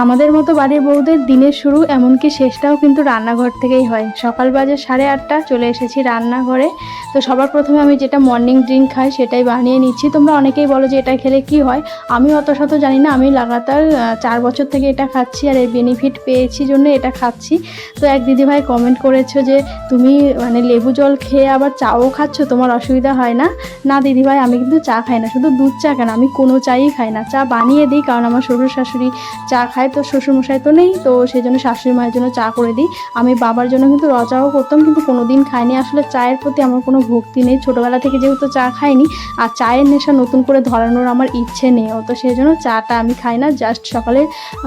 আমাদের মতো বাড়ির বউদের দিনের শুরু এমনকি শেষটাও কিন্তু রান্নাঘর থেকেই হয়। সকাল বাজে সাড়ে আটটা, চলে এসেছি রান্নাঘরে। তো সবার প্রথমে আমি যেটা মর্নিং ড্রিঙ্ক খাই সেটাই বানিয়ে নিচ্ছি। তোমরা অনেকেই বলো যে এটা খেলে কি হয়? আমি অত শত জানি না। আমি লাগাতার চার বছর থেকে এটা খাচ্ছি আর এর বেনিফিট পেয়েছি জন্য এটা খাচ্ছি। তো এক দিদিভাই কমেন্ট করেছ যে, তুমি মানে লেবু জল খেয়ে আবার চাও খাচ্ছ? তোমার অসুবিধা হয় না? না দিদিভাই, আমি কিন্তু চা খাই না। শুধু দুধ চা কেন? আমি কোনো চাই খাই না। চা বানিয়ে দিই কারণ আমার শ্বশুর শাশুড়ি চা খায় তো শ্বশুরমশাই তো নেই, তো সেই জন্য শাশুড়ি মায়ের জন্য চা করে দিই। আমি বাবার জন্য কিন্তু র চাও করতাম, কিন্তু কোনো দিন খাইনি। আসলে চায়ের প্রতি আমার কোনো ভক্তি নেই। ছোটোবেলা থেকে যেহেতু চা খাইনি, আর চায়ের নেশা নতুন করে ধরানোর আমার ইচ্ছে নেই। তো সেই জন্য চাটা আমি খাই না, জাস্ট সকালে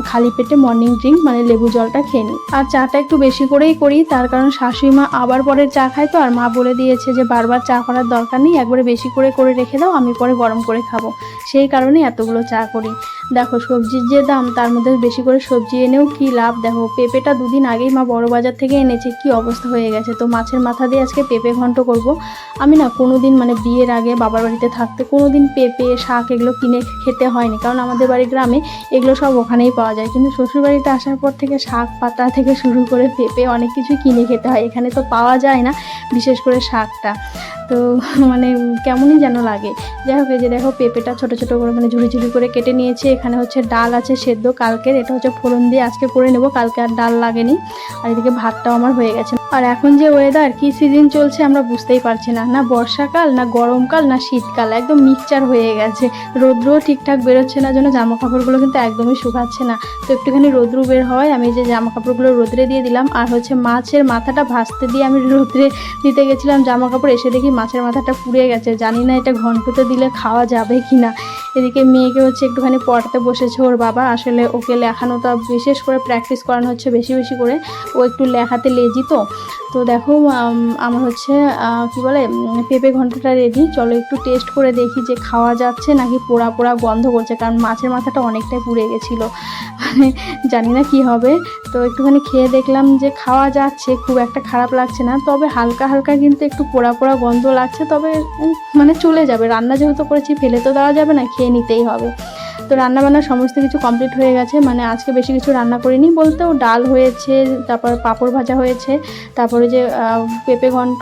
খালি পেটে মর্নিং ড্রিঙ্ক মানে লেবু জলটা খেয়ে নিই। আর চাটা একটু বেশি করেই করি, তার কারণ শাশুড়ি মা আবার পরে চা খায় তো, আর মা বলে দিয়েছে যে বারবার চা করার দরকার নেই, একবারে বেশি করে করে রেখে দাও, আমি পরে গরম করে খাব। সেই কারণে এতগুলো চা করি। দেখো, সবজির যে দাম, তার মধ্যে বেশি করে সবজি এনেও কি লাভ? দেখো, পেঁপেটা দুদিন আগেই মা বড় বাজার থেকে এনেছে, কি অবস্থা হয়ে গেছে? তো মাছের মাথা দিয়ে আজকে পেঁপে ঘন্ট করব। আমি না কোনো দিন মানে বিয়ের আগে বাবার বাড়িতে থাকতে কোনো দিন পেঁপে, শাক এগুলো কিনে খেতে হয়নি। কারণ আমাদের বাড়ির গ্রামে এগুলো সব ওখানেই পাওয়া যায়। কিন্তু শ্বশুর বাড়িতে আসার পর থেকে শাক পাতা থেকে শুরু করে পেঁপে অনেক কিছু কিনে খেতে হয়। এখানে তো পাওয়া যায় না, বিশেষ করে শাকটা। তো মানে কেমনই যেন লাগে। যাই হোক যে দেখো, পেঁপেটা ছোটো ছোটো করে মানে ঝুড়ি ঝুড়ি করে কেটে নিয়েছি। এখানে হচ্ছে ডাল আছে সেদ্ধ কালকের, এটা হচ্ছে ফোড়ন দিয়ে আজকে করে নেব, কালকে আর ডাল লাগেনি। আর এদিকে ভাতটাও আমার হয়ে গেছে। আর এখন যে ওয়েদার কি সিজন চলছে আমরা বুঝতেই পারছি না। না বর্ষাকাল, না গরমকাল, না শীতকাল, একদম মিক্সচার হয়ে গেছে। রৌদ্রও ঠিকঠাক বেরোচ্ছে না জন্য জামা কাপড়গুলো কিন্তু একদমই শুকাচ্ছে না। তো একটুখানি রৌদ্র বের হয় আমি যে জামা কাপড়গুলো রোদ্রে দিয়ে দিলাম, আর হচ্ছে মাছের মাথাটা ভাজতে দিয়ে আমি রোদ্রে দিতে গেছিলাম জামা কাপড় এসে দেখি মাছের মাথাটা পুড়ে গেছে। জানি না এটা ঘন্টতে দিলে খাওয়া যাবে কি না এদিকে মেয়েকে হচ্ছে একটুখানি পড়াতে বসেছে ওর বাবা। আসলে ওকে লেখানোটা বিশেষ করে প্র্যাকটিস করানো হচ্ছে বেশি বেশি করে। ও একটু লেখাতে লেজি তো। তো দেখো আমার হচ্ছে কি বলে পেঁপে ঘন্টটা রেডি চলো একটু টেস্ট করে দেখি যে খাওয়া যাচ্ছে নাকি পোড়া পোড়া গন্ধ করছে, কারণ মাছের মাথাটা অনেকটাই পুড়ে গেছিল। মানে জানি না কি হবে। তো একটুখানি খেয়ে দেখলাম যে খাওয়া যাচ্ছে, খুব একটা খারাপ লাগছে না। তবে হালকা হালকা কিন্তু একটু পোড়া পোড়া গন্ধ লাগছে। তবে মানে চলে যাবে। রান্না যেহেতু করেছি, ফেলে তো দেওয়া যাবে না, খেয়ে নিতেই হবে। তো রান্নাবান্না সমস্ত কিছু কমপ্লিট হয়ে গেছে। মানে আজকে বেশি কিছু রান্না করিনি। বলতেও ডাল হয়েছে, তারপর পাঁপড় ভাজা হয়েছে, তারপরে যে পেঁপে ঘন্ট